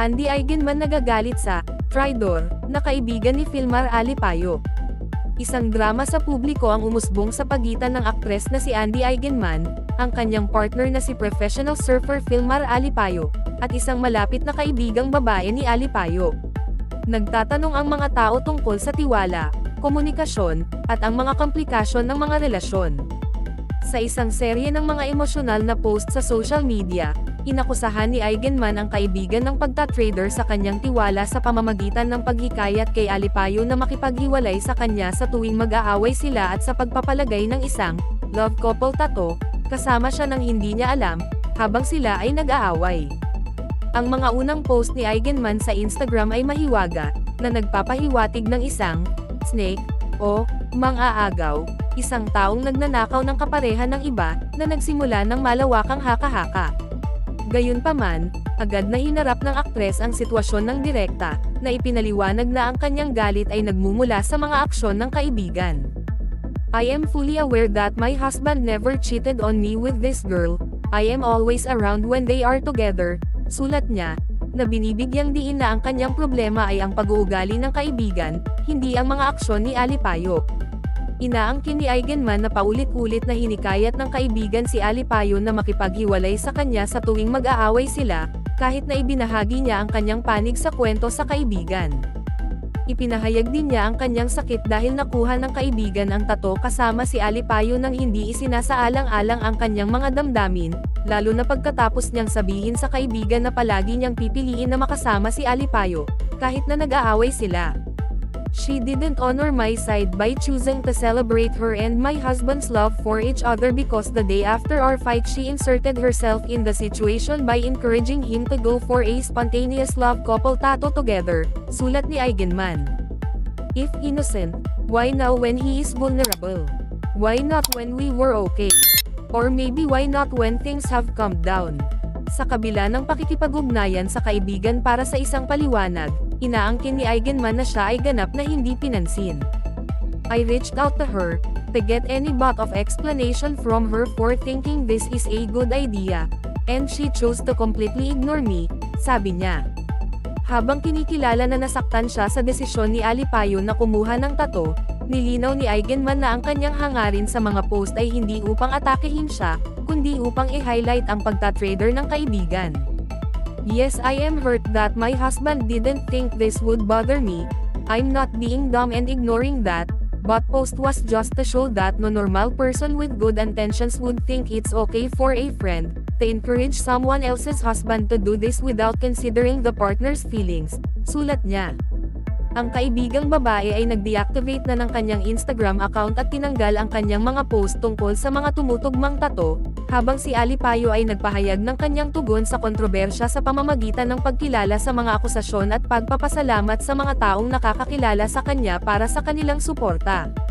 Andy Eigenman nagagalit sa Tridor na kaibigan ni Filmar Alipayo. Isang drama sa publiko ang umusbong sa pagitan ng aktres na si Andy Eigenman, ang kanyang partner na si professional surfer Filmar Alipayo, at isang malapit na kaibigang babae ni Alipayo. Nagtatanong ang mga tao tungkol sa tiwala, komunikasyon, at ang mga komplikasyon ng mga relasyon. Sa isang serye ng mga emosyonal na post sa social media, inakusahan ni Eigenman ang kaibigan ng pagtatrader sa kanyang tiwala sa pamamagitan ng paghikayat kay Alipayo na makipaghiwalay sa kanya sa tuwing mag-aaway sila at sa pagpapalagay ng isang love couple tato, kasama siya ng hindi niya alam, habang sila ay nag-aaway. Ang mga unang post ni Eigenman sa Instagram ay mahiwaga, na nagpapahiwatig ng isang snake o mang-aagaw, isang taong nagnanakaw ng kapareha ng iba na nagsimula ng malawakang haka-haka. Gayunpaman, agad na hinarap ng aktres ang sitwasyon ng direkta, na ipinaliwanag na ang kanyang galit ay nagmumula sa mga aksyon ng kaibigan. I am fully aware that my husband never cheated on me with this girl, I am always around when they are together, sulat niya, na binibigyang diin na ang kanyang problema ay ang pag-uugali ng kaibigan, hindi ang mga aksyon ni Alipayo. Inaangkin ni Eigenman na paulit-ulit na hinikayat ng kaibigan si Alipayo na makipaghiwalay sa kanya sa tuwing mag-aaway sila, kahit na ibinahagi niya ang kanyang panig sa kwento sa kaibigan. Ipinahayag din niya ang kanyang sakit dahil nakuha ng kaibigan ang tato kasama si Alipayo nang hindi isinasaalang-alang ang kanyang mga damdamin, lalo na pagkatapos niyang sabihin sa kaibigan na palagi niyang pipiliin na makasama si Alipayo, kahit na nag-aaway sila. She didn't honor my side by choosing to celebrate her and my husband's love for each other because the day after our fight she inserted herself in the situation by encouraging him to go for a spontaneous love couple tattoo together, sulat ni Eigenman. If innocent, why now when he is vulnerable? Why not when we were okay? Or maybe why not when things have calmed down? Sa kabila ng pakikipag-ugnayan sa kaibigan para sa isang paliwanag, inaangkin ni Eigenman na siya ay ganap na hindi pinansin. I reached out to her, to get any but of explanation from her for thinking this is a good idea, and she chose to completely ignore me, sabi niya. Habang kinikilala na nasaktan siya sa desisyon ni Alipayo na kumuha ng tato, nilinaw ni Eigenman na ang kanyang hangarin sa mga post ay hindi upang atakehin siya, kundi upang i-highlight ang pagtatrader ng kaibigan. Yes I am hurt that my husband didn't think this would bother me, I'm not being dumb and ignoring that, but post was just to show that no normal person with good intentions would think it's okay for a friend, to encourage someone else's husband to do this without considering the partner's feelings, sulat niya. Ang kaibigang babae ay nag-deactivate na ng kanyang Instagram account at tinanggal ang kanyang mga post tungkol sa mga tumutugmang tato, habang si Alipayo ay nagpahayag ng kanyang tugon sa kontrobersya sa pamamagitan ng pagkilala sa mga akusasyon at pagpapasalamat sa mga taong nakakakilala sa kanya para sa kanilang suporta.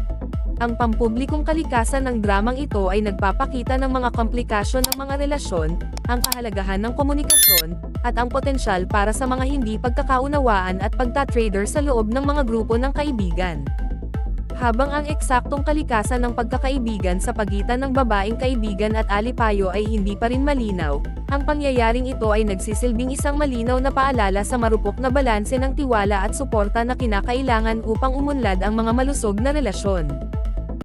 Ang pampublikong kalikasan ng dramang ito ay nagpapakita ng mga komplikasyon ng mga relasyon, ang kahalagahan ng komunikasyon, at ang potensyal para sa mga hindi pagkakaunawaan at pagtatrader sa loob ng mga grupo ng kaibigan. Habang ang eksaktong kalikasan ng pagkakaibigan sa pagitan ng babaeng kaibigan at alipayo ay hindi pa rin malinaw, ang pangyayaring ito ay nagsisilbing isang malinaw na paalala sa marupok na balanse ng tiwala at suporta na kinakailangan upang umunlad ang mga malusog na relasyon.